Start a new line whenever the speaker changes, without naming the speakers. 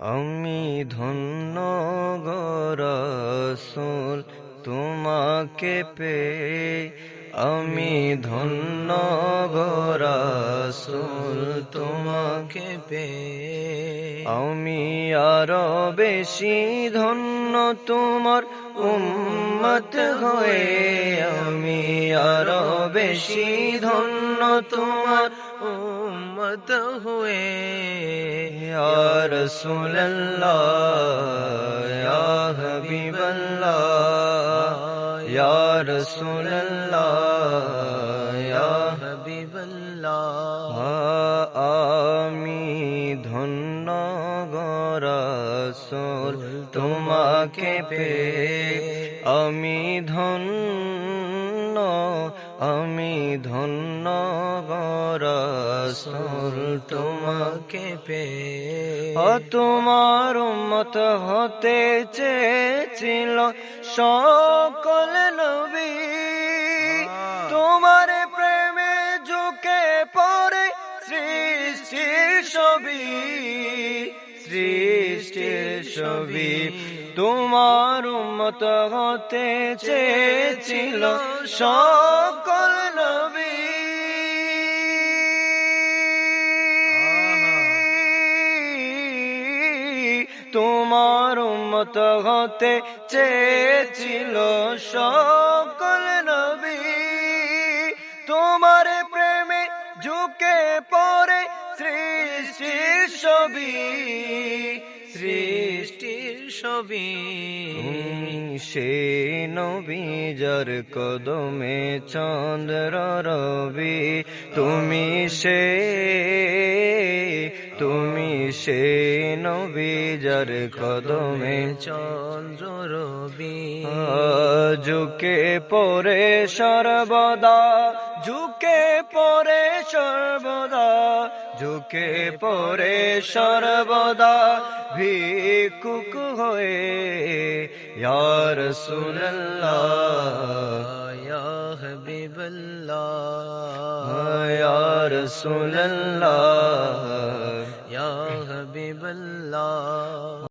আমি ধন্য গরসুল তোমাকে পে আমি ধন্য গরসুল তোমাকে পে আমি আরও বেশি ধন্য তোমার উম্মত হয়ে। আমি আরও বেশি ধন্য তোমার উম্মত হয়ে। ইয়া রাসূলুল্লাহ ইয়া হাবিবাল্লাহ ইয়া রাসূলুল্লাহ ইয়া হাবিবাল্লাহ আমি ধন্য গরাসুল তোমাকে পে আমি ধন্য আমি ধন্য গরাসুল তোমাকে পে ও তোমার উম্মত হতে চেয়েছিল সকল নবী। তোমার প্রেমে ঝুঁকে পড়ে সৃষ্টির ছবি সৃষ্টির ছবি। তোমার উম্মত হতে চেয়েছিল সকল নবী। তোমার মত হতে চেয়েছিল সকল ছবি সে নবী যার কদমে চন্দ্র রবি তুমি সে তুমি সে নবী যার কদমে চন্দ্র রবি ঝুঁকে পরে সর্বদা ঝুঁকে পরে সর্বদা ঝুঁকে পরে সর্বদা ভিকুক হয়ে ইয়ার সুল্লাহ ইয়া হাবিবাল্লাহ ইয়ার সুল্লাহ ইয়া হাবিবাল্লাহ